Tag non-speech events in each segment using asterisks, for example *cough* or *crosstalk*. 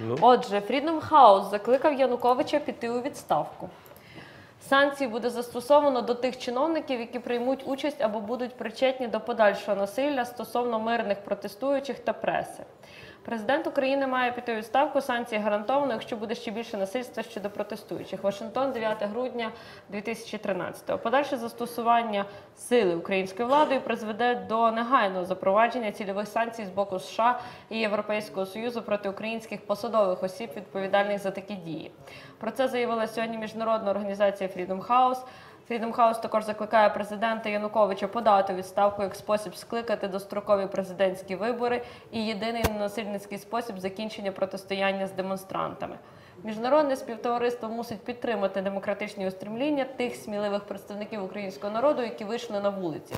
Ну. Отже, Freedom House закликав Януковича піти у відставку. Санкції буде застосовано до тих чиновників, які приймуть участь або будуть причетні до подальшого насилля стосовно мирних протестуючих та преси. Президент України має піти у відставку. Санкції гарантовано, якщо буде ще більше насильства щодо протестуючих. Вашингтон, 9 грудня 2013. Подальше застосування сили українською владою призведе до негайного запровадження цільових санкцій з боку США і Європейського союзу проти українських посадових осіб, відповідальних за такі дії. Про це заявила сьогодні міжнародна організація Freedom House. Freedom House також закликає президента Януковича подати відставку як спосіб скликати дострокові президентські вибори і єдиний ненасильницький спосіб закінчення протистояння з демонстрантами. Міжнародне співтовариство мусить підтримати демократичні устремління тих сміливих представників українського народу, які вийшли на вулиці.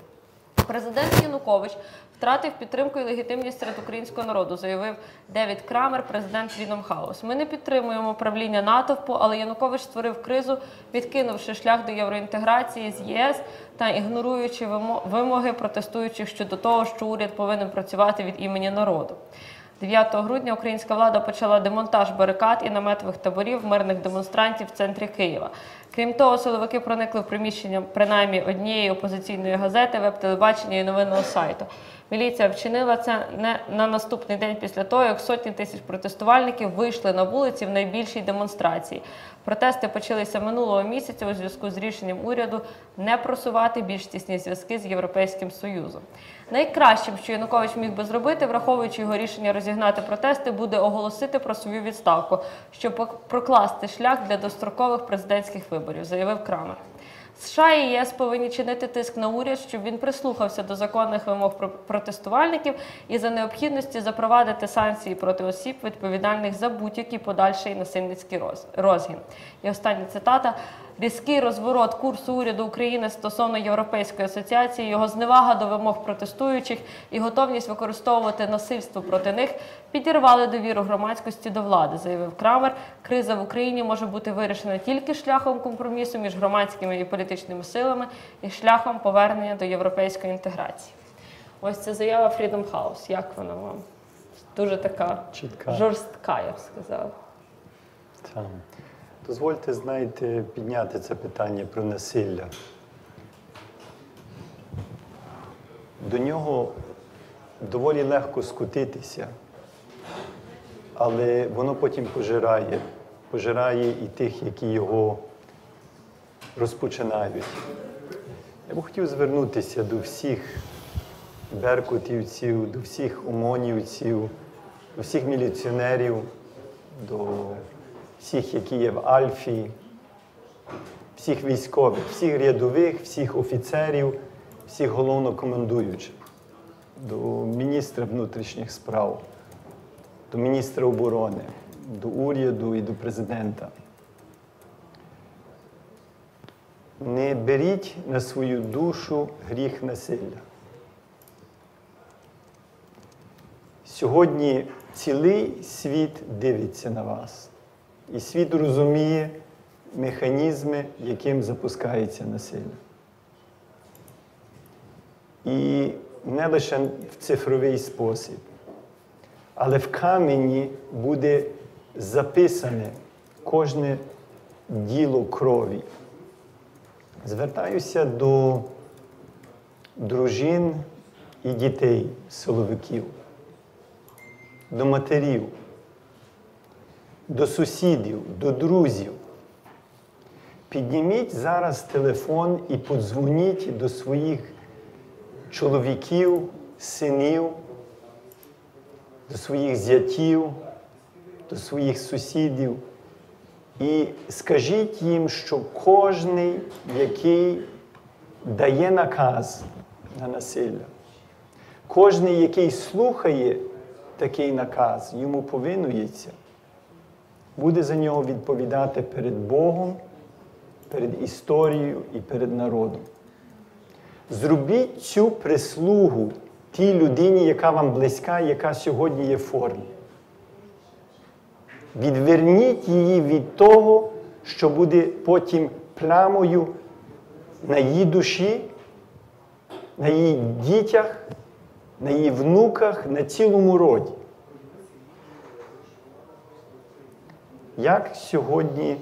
Президент Янукович втратив підтримку і легітимність серед українського народу, заявив Девід Крамер, президент Freedom House. Ми не підтримуємо правління натовпу, але Янукович створив кризу, відкинувши шлях до євроінтеграції з ЄС та ігноруючи вимо- вимоги протестуючих щодо того, що уряд повинен працювати від імені народу. 9 грудня українська влада почала демонтаж барикад і наметових таборів мирних демонстрантів в центрі Києва. Крім того, силовики проникли в приміщення принаймні однієї опозиційної газети, веб-телебачення і новинного сайту. Міліція вчинила це не на наступний день після того, як сотні тисяч протестувальників вийшли на вулиці в найбільшій демонстрації. Протести почалися минулого місяця у зв'язку з рішенням уряду не просувати більш тісні зв'язки з Європейським Союзом. Найкращим, що Янукович міг би зробити, враховуючи його рішення розігнати протести, буде оголосити про свою відставку, щоб прокласти шлях для дострокових президентських виборів, заявив Крамер. США і ЄС повинні чинити тиск на уряд, щоб він прислухався до законних вимог про- протестувальників і за необхідності запровадити санкції проти осіб, відповідальних за будь-який подальший насильницький роз- розгін. І остання цитата. Різкий розворот курсу уряду України стосовно Європейської асоціації, його зневага до вимог протестуючих і готовність використовувати насильство проти них підірвали довіру громадськості до влади, заявив Крамер. Криза в Україні може бути вирішена тільки шляхом компромісу між громадськими і політичними силами і шляхом повернення до європейської інтеграції. Ось це заява Freedom House. Як вона вам? Дуже така Чітка. жорстка, я б сказала. Там. Дозвольте, знаєте, підняти це питання про насилля. До нього доволі легко скотитися, але воно потім пожирає, пожирає і тих, які його розпочинають. Я б хотів звернутися до всіх беркутівців, до всіх омонівців, до всіх міліціонерів, до всіх, які є в Альфі, всіх військових, всіх рядових, всіх офіцерів, всіх головнокомандуючих, до міністра внутрішніх справ, до міністра оборони, до уряду і до президента. Не беріть на свою душу гріх насилля. Сьогодні цілий світ дивиться на вас, і світ розуміє механізми, яким запускається насилля. І не лише в цифровий спосіб, але в камені буде записане кожне діло крові. Звертаюся до дружин і дітей, силовиків, до матерів, до сусідів, до друзів. Підніміть зараз телефон і подзвоніть до своїх чоловіків, синів, до своїх зятів, до своїх сусідів. І скажіть їм, що кожний, який дає наказ на насилля, кожний, який слухає такий наказ, йому повинується, буде за нього відповідати перед Богом, перед історією і перед народом. Зробіть цю прислугу тій людині, яка вам близька, яка сьогодні є в формі. Відверніть її від того, що буде потім плямою на її душі, на її дітях, на її внуках, на цілому роді. Як сьогодні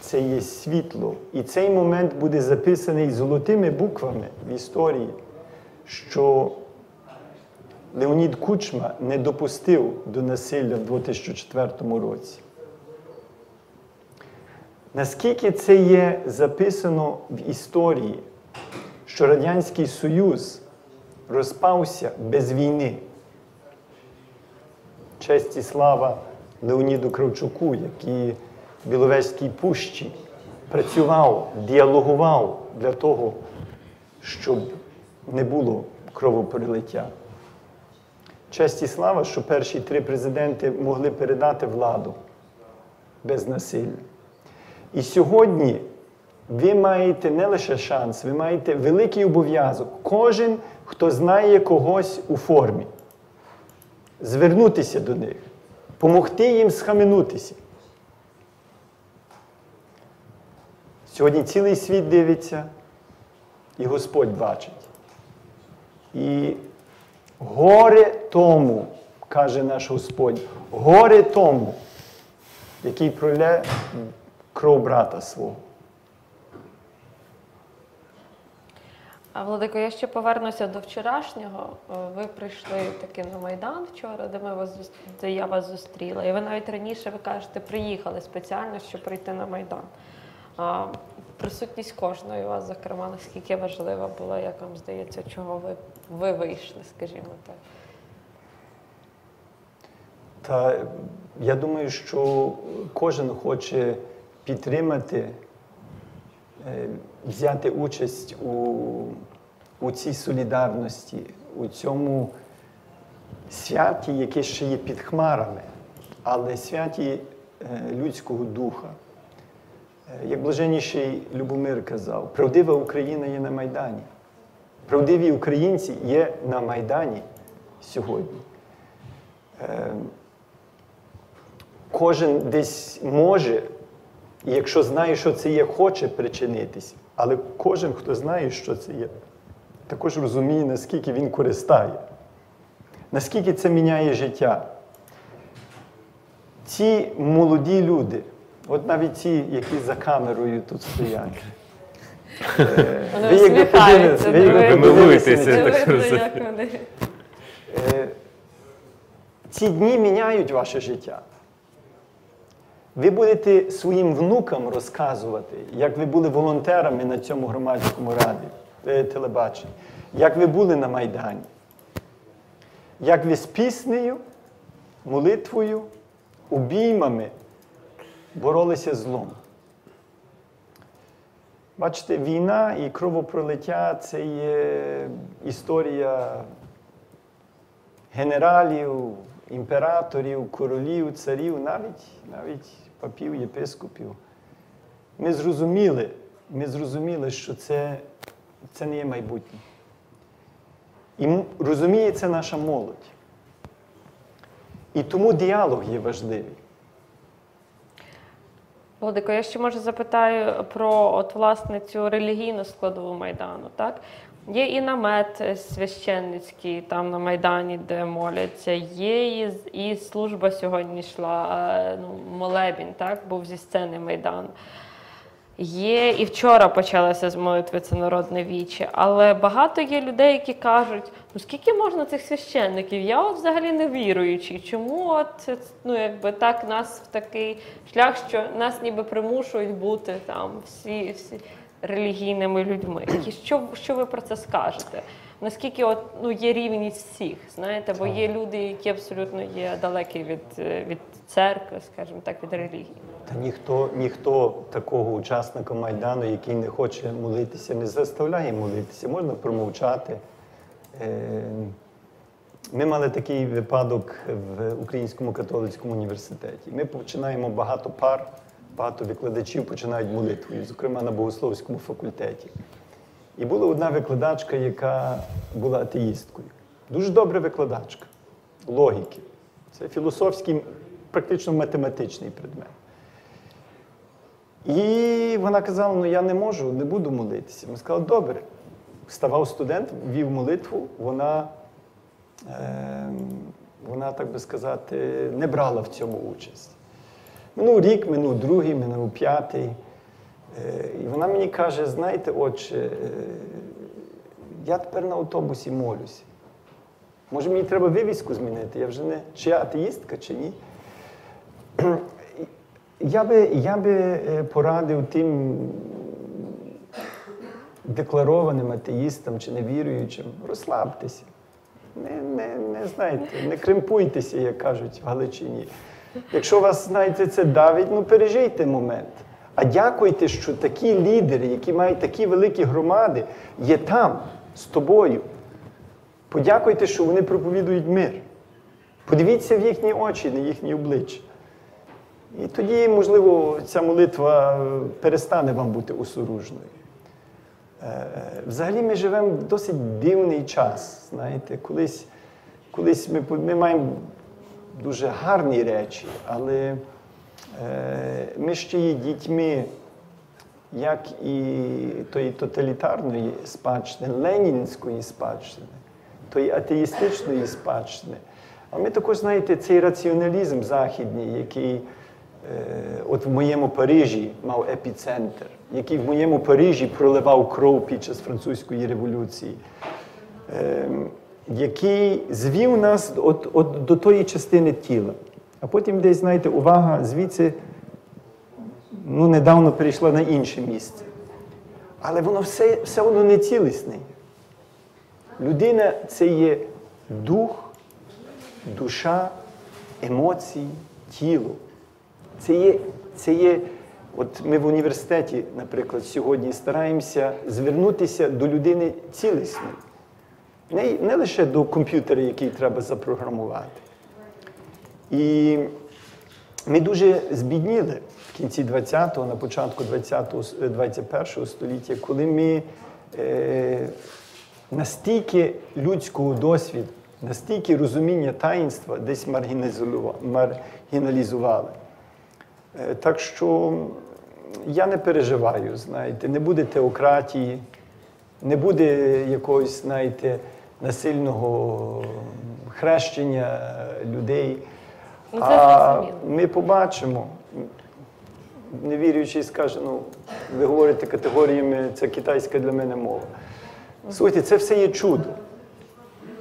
це є світло. І цей момент буде записаний золотими буквами в історії, що Леонід Кучма не допустив до насилля в 2004 році. Наскільки це є записано в історії, що Радянський Союз розпався без війни? Честь і слава Леоніду Кравчуку, який в Біловезькій пущі працював, діалогував для того, щоб не було кровопролиття. Честь і слава, що перші три президенти могли передати владу без насилля. І сьогодні ви маєте не лише шанс, ви маєте великий обов'язок. Кожен, хто знає когось у формі, звернутися до них, допомогти їм схаменутися. Сьогодні цілий світ дивиться, і Господь бачить. І горе тому, каже наш Господь, горе тому, який пролє кров брата свого. А Владико, я ще повернуся до вчорашнього. Е, Ви прийшли таки на Майдан вчора, де ми вас де я вас зустріла. І ви навіть раніше ви кажете, приїхали спеціально, щоб прийти на Майдан. А, присутність кожної вас, зокрема, наскільки важлива була, як вам здається, чого ви, ви вийшли, скажімо так. Та я думаю, що кожен хоче підтримати, е, взяти участь у, у цій солідарності, у цьому святі, яке ще є під хмарами, але святі е, людського духа. Е, Як блаженніший Любомир казав, правдива Україна є на Майдані. Правдиві українці є на Майдані сьогодні. Е, Кожен десь може, якщо знає, що це є, хоче причинитись. Але кожен, хто знає, що це є, також розуміє, наскільки він користає, наскільки це міняє життя. Ці молоді люди, от навіть ті, які за камерою тут стоять. Вони ви якби подивилися- ви якби так розумію. Е, Ці дні міняють ваше життя. Ви будете своїм внукам розказувати, як ви були волонтерами на цьому громадському раді, телебаченні, як ви були на Майдані, як ви з піснею, молитвою, обіймами боролися злом. Бачите, війна і кровопролиття це є історія генералів, імператорів, королів, царів, навіть, навіть папів, єпископів. Ми зрозуміли, ми зрозуміли, що це, це не є майбутнє. І розуміє це наша молодь. І тому діалог є важливий. Володико, я ще може запитаю про от власне цю релігійну складову майдану. Так є і намет священницький там на майдані, де моляться. Є і, і служба сьогодні йшла. е, Ну, молебін, так був зі сцени майдану. Є і вчора почалося з молитви це народне віче, але багато є людей, які кажуть: ну скільки можна цих священників? Я от взагалі не віруючий. Чому от ну якби так нас в такий шлях, що нас ніби примушують бути там всі, всі релігійними людьми? І що, що ви про це скажете? Наскільки от ну є рівність всіх, знаєте, бо є люди, які абсолютно є далекі від, від церкви, скажімо так, від релігії. Та ніхто, ніхто такого учасника Майдану, який не хоче молитися, не заставляє молитися. Можна промовчати. Е, Ми мали такий випадок в Українському католицькому університеті. Ми починаємо багато пар, багато викладачів починають молитвою, зокрема на богословському факультеті. І була одна викладачка, яка була атеїсткою. Дуже добра викладачка логіки. Це філософський, практично математичний предмет. І вона казала: ну я не можу, не буду молитися. Ми сказали, добре. Вставав студент, вів молитву, вона, е, вона, так би сказати, не брала в цьому участь. Минув рік, минув другий, минув п'ятий. Е, І вона мені каже: знаєте, отче, е, я тепер на автобусі молюся. Може, мені треба вивіску змінити? Я вже не чи я атеїстка, чи ні. Я би, я би е, порадив тим декларованим атеїстам чи невіруючим, розслабтеся. Не, не, не знаєте, не кремпуйтеся, як кажуть в Галичині. Якщо вас, знаєте, це давить, ну пережийте момент. А дякуйте, що такі лідери, які мають такі великі громади, є там з тобою. Подякуйте, що вони проповідують мир. Подивіться в їхні очі, на їхні обличчя. І тоді, можливо, ця молитва е, перестане вам бути осоружною. Е, Взагалі ми живемо в досить дивний час. Знаєте, колись, колись ми, ми маємо дуже гарні речі, але ми ще є дітьми, як і тої тоталітарної спадщини, ленінської спадщини, тої атеїстичної спадщини. А ми також, знаєте, цей раціоналізм західній, який е, от в моєму Парижі мав епіцентр, який в моєму Парижі проливав кров під час французької революції, е, який звів нас от, от до тої частини тіла. А потім десь, знаєте, увага звідси ну, недавно перейшла на інше місце. Але воно все, все одно не цілісне. Людина це є дух, душа, емоції, тіло. Це є, це є, от ми в університеті, наприклад, сьогодні стараємося звернутися до людини цілісної. Не, не лише до комп'ютера, який треба запрограмувати. І ми дуже збідніли в кінці 20-го, на початку 20-го, е, 21-го століття, коли ми е, настільки людського досвіду, настільки розуміння таїнства десь маргіналізували. Е, Так що я не переживаю, знаєте, не буде теократії, не буде якогось, знаєте, насильного хрещення людей. Ну, це а зрозуміло. ми побачимо. Невіруючий скаже, ну, ви говорите категоріями, це китайська для мене мова. Слухайте, це все є чудо.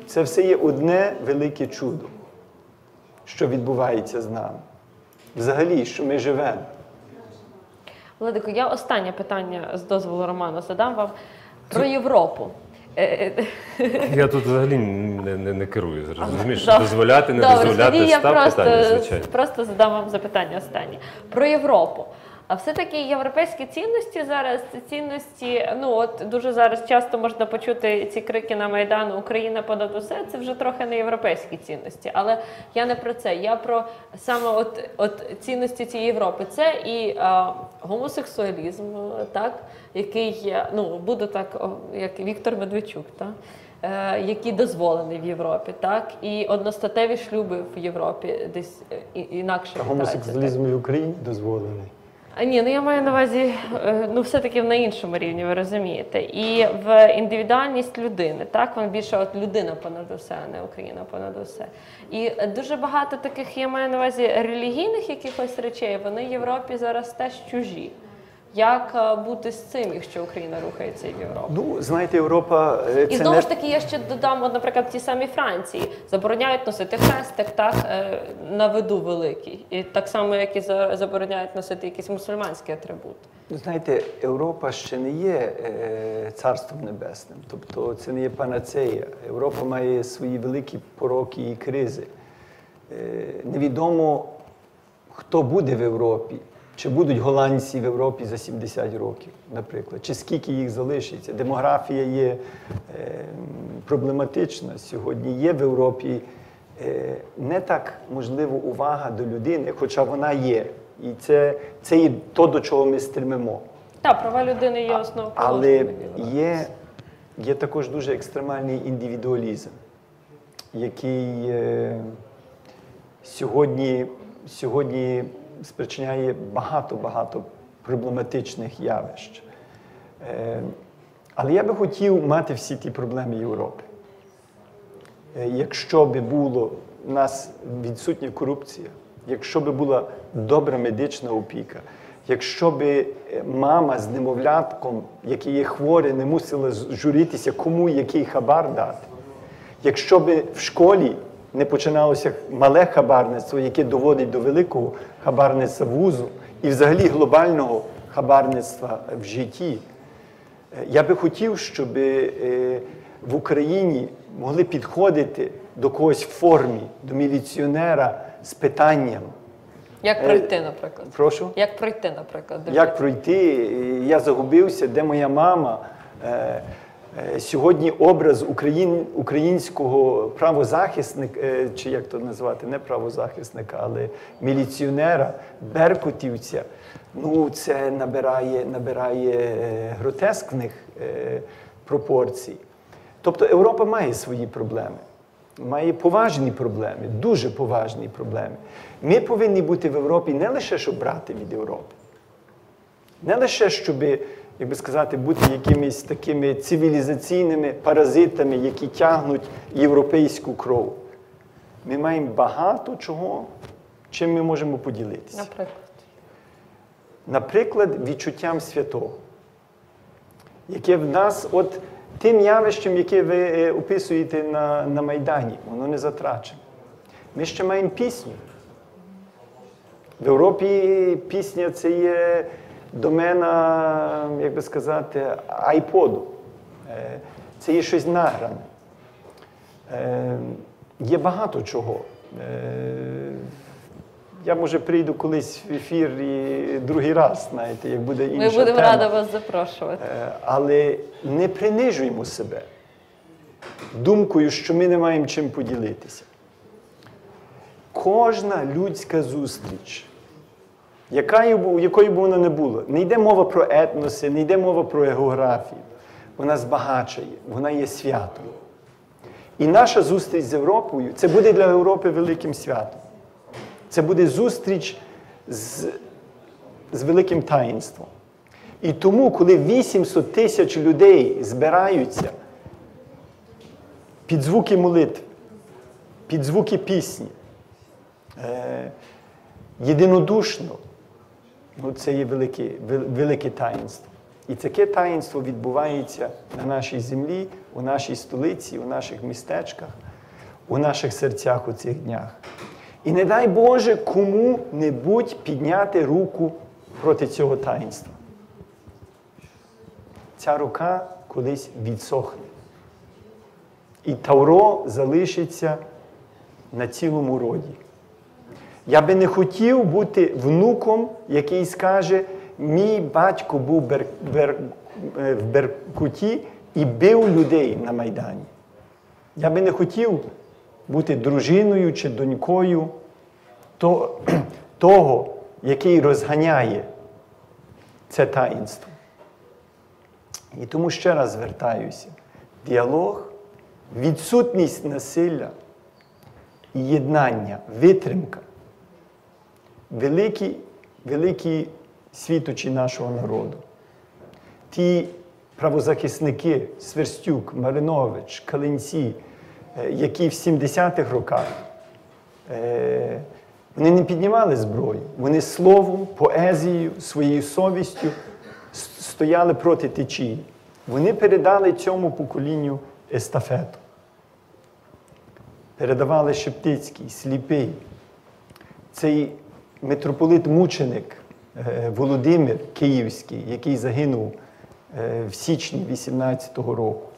Це все є одне велике чудо, що відбувається з нами. Взагалі, що ми живемо. Владико, я останнє питання з дозволу Романа задам вам про Європу. Е, е, Я тут взагалі не, не, не керую. Розумієш, дозволяти, не Добре, дозволяти тоді я став просто, питання, звичайно. просто задам вам запитання останнє. Про Європу. А все-таки європейські цінності зараз це цінності. Ну от дуже зараз часто можна почути ці крики на Майдану Україна понад усе. Це вже трохи не європейські цінності. Але я не про це. Я про саме от, от цінності цієї Європи. Це і а, гомосексуалізм, так який ну буде так, як Віктор Медведчук, так. е, Який дозволений в Європі, так і одностатеві шлюби в Європі десь е, інакше гомосексуалізм в Україні дозволений. А ні, ну я маю на увазі, е, ну все-таки на іншому рівні, ви розумієте. І в індивідуальність людини, так, вона більше от людина понад усе, а не Україна понад усе. І дуже багато таких, я маю на увазі, релігійних якихось речей, вони Європі зараз теж чужі. Як е, бути з цим, якщо Україна рухається в Європу? Ну, знаєте, Європа е, І знову не ж таки, я ще додам, от, наприклад, в тій самій Франції забороняють носити хрестик, так е, на виду великий, і так само, як і забороняють носити якийсь мусульманський атрибут. Ну, Знаєте, Європа ще не є царством небесним, тобто це не є панацея. Європа має свої великі пороки і кризи. Невідомо, хто буде в Європі, чи будуть голландці в Європі за 70 років, наприклад, чи скільки їх залишиться. Демографія є е, проблематична сьогодні. Є в Європі е, не так можливо увага до людини, хоча вона є. І це, це є то, до чого ми стримимо. Так, права людини є Але є, є також дуже екстремальний індивідуалізм, який е, сьогодні, сьогодні спричиняє багато-багато проблематичних явищ. Е, але я би хотів мати всі ті проблеми Європи. Е, Якщо би було у нас відсутня корупція, якщо би була добра медична опіка, якщо би е, мама з немовлятком, який є хворий, не мусила журитися, кому який хабар дати. Якщо би в школі не починалося мале хабарництво, яке доводить до великого хабарництва вузу і взагалі глобального хабарництва в житті, Е, я би хотів, щоб е, в Україні могли підходити до когось в формі, до міліціонера з питанням. Як Е, пройти, наприклад? Прошу? Як пройти, наприклад? Як пройти? Я загубився, де моя мама? Е, Сьогодні образ україн, українського правозахисника, е, чи як то назвати, не правозахисника, але міліціонера, беркутівця, ну це набирає, набирає е, гротескних пропорцій. Тобто Європа має свої проблеми, має поважні проблеми, дуже поважні проблеми. Ми повинні бути в Європі не лише щоб брати від Європи. Не лише, щоб, як би сказати, бути якимись такими цивілізаційними паразитами, які тягнуть європейську кров. Ми маємо багато чого, чим ми можемо поділитися. Наприклад. Наприклад, відчуттям святого, яке в нас, от тим явищем, яке ви е, описуєте на, на Майдані, воно не затрачено. Ми ще маємо пісню. В Європі пісня це є домена, як би сказати, айподу. Е, Це є щось награне. Е, Є багато чого. Е, Я, може, прийду колись в ефір і другий раз, знаєте, як буде інша Ми будемо тема. раді вас запрошувати. Але не принижуємо себе думкою, що ми не маємо чим поділитися. Кожна людська зустріч, якою б вона не була, не йде мова про етноси, не йде мова про географію. Вона збагачує, вона є святом. І наша зустріч з Європою це буде для Європи великим святом. Це буде зустріч з, з великим таїнством. І тому, коли 800 тисяч людей збираються під звуки молитви, під звуки пісні, е, єдинодушно, ну, це є велике, велике таїнство. І таке таїнство відбувається на нашій землі, у нашій столиці, у наших містечках, у наших серцях у цих днях. І не дай Боже кому-небудь підняти руку проти цього таїнства. Ця рука колись відсохне. І Тавро залишиться на цілому роді. Я би не хотів бути внуком, який скаже, мій батько був бер, бер, е, в Беркуті і бив людей на Майдані. Я би не хотів бути дружиною чи донькою *clears throat* того, який розганяє це таїнство. І тому ще раз звертаюся: діалог, відсутність насилля єднання, витримка великі, великі світочі нашого народу. Ті правозахисники Сверстюк, Маринович, Калинці, е, які в 70-х роках е, вони не піднімали зброю, вони словом, поезією, своєю совістю стояли проти течії. Вони передали цьому поколінню естафету. Передавали Шептицький, Сліпий, цей митрополит-мученик е, Володимир Київський, який загинув е, в січні 18-го року.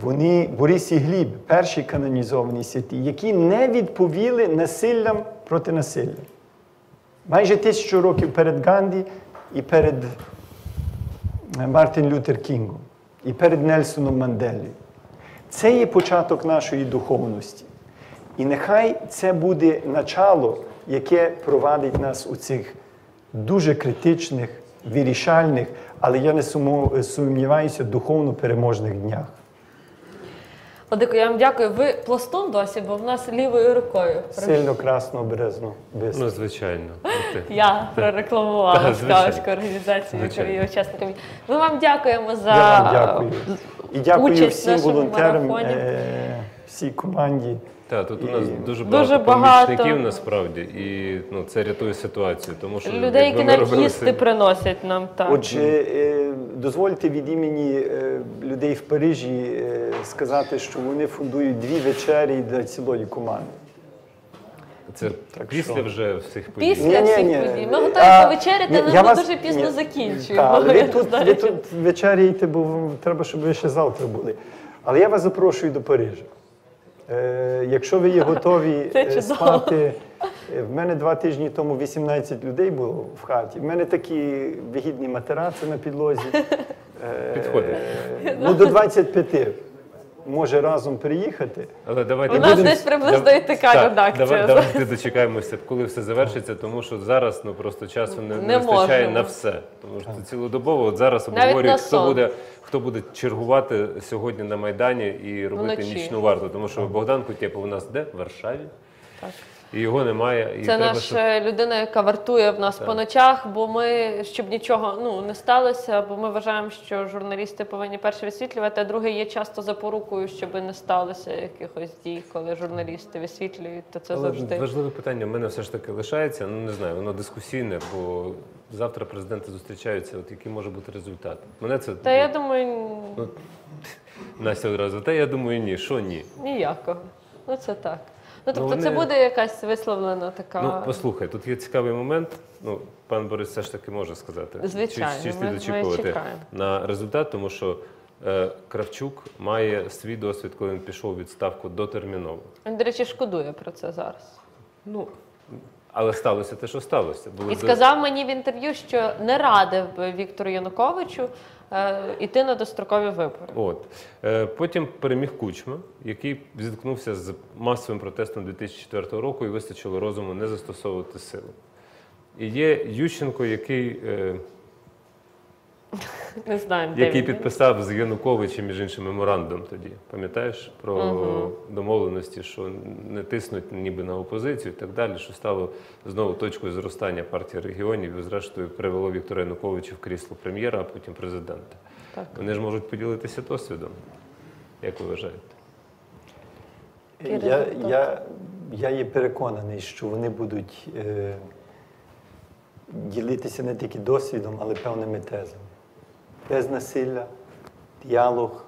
Вони, Борис і Гліб, перші канонізовані святі, які не відповіли насиллям проти насилля. Майже тисячу років перед Ганді і перед е, Мартин Лютер Кінгом, і перед Нельсоном Манделею. Це є початок нашої духовності. І нехай це буде начало, яке провадить нас у цих дуже критичних, вирішальних, але я не сумніваюся, духовно переможних днях. Владико, я вам дякую. Ви пластун досі, бо в нас лівою рукою. Сильно красно, березно, Ну, звичайно. Я прорекламувала скаутську організацію, є учасниками. Ми вам дякуємо за Я вам дякую. І дякую участь в всім нашому волонтерам, марафоні. е, всій команді. Так, тут у нас І- дуже багато, Дуже багато. помічників насправді, і ну, це рятує ситуацію. Тому що Людей, якби які ми навіть робили їсти це- приносять нам так. Отже, е, дозвольте від імені е, людей в Парижі е, сказати, що вони фундують дві вечері для цілої команди. це Так після що? вже всіх подій. Після Ні-ні-ні. всіх подій. Ми готові А, повечеряти, ні, але я ми вас- дуже пізно ні. закінчуємо. Але ви Я тут, знаю. ви тут вечеряєте, бо треба, щоб ви ще завтра були. Але я вас запрошую до Парижа. Е, якщо ви є готові *laughs* е, спати, е, в мене два тижні тому 18 людей було в хаті. В мене такі вигідні матераци на підлозі. *laughs* Е, Підходить. *laughs* Ну, до 25 може разом приїхати. Але давайте У нас будем... десь приблизно дав- і така так, редакція Давай, давайте дочекаємося, коли все завершиться, тому що зараз ну просто часу не, не, Не вистачає можемо. на все. Тому що цілодобово от зараз обговорюють, хто буде хто буде чергувати сьогодні на майдані і робити Вночі. нічну варту. Тому що Богдан Кутєпов у нас де в Варшаві, Так. І його немає. І Це треба, наша щоб- людина, яка вартує в нас по ночах, бо ми щоб нічого ну не сталося, бо ми вважаємо, що журналісти повинні перше висвітлювати, а друге є часто запорукою, щоб не сталося якихось дій, коли журналісти висвітлюють, то це Але завжди. важливе питання в мене все ж таки лишається. Ну не знаю, воно дискусійне, бо завтра президенти зустрічаються. От який може бути результат? Мене це Та я думаю, Ну, *laughs* Настя одразу, та я думаю, ні, що ні. ніякого. Ну це так. Ну тобто, вони- це буде якась висловлена така. Ну, послухай, тут є цікавий момент. Ну, пан Борис все ж таки може сказати. Звичайно, чи, чи слід ми- ми очікувати чекаємо. на результат, тому що е, Кравчук має свій досвід, коли він пішов у відставку дотерміново. Він, до речі, шкодує про це зараз. Ну, але сталося те, що сталося. Були І сказав мені в інтерв'ю, що не радив би Віктору Януковичу іти на дострокові вибори. От. Е, Потім переміг Кучма, який зіткнувся з масовим протестом 2004 року і вистачило розуму не застосовувати силу. І є Ющенко, який, е, Не знаємо, де який він. підписав з Януковичем, між іншим, меморандум тоді. Пам'ятаєш про домовленості, що не тиснуть ніби на опозицію і так далі, що стало знову точкою зростання партії регіонів і, зрештою, привело Віктора Януковича в крісло прем'єра, а потім президента. Так. Вони ж можуть поділитися досвідом. Як ви вважаєте? Я, я, я є переконаний, що вони будуть е, ділитися не тільки досвідом, але певними тезами. Без насилля, діалог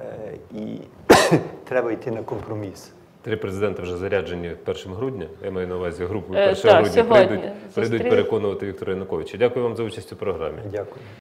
е, і *coughs* треба йти на компроміс. Три президенти вже заряджені 1 грудня. Я маю на увазі групу 1 Е, грудня сьогодні. прийдуть, прийдуть переконувати Віктора Януковича. Дякую вам за участь у програмі. Дякую.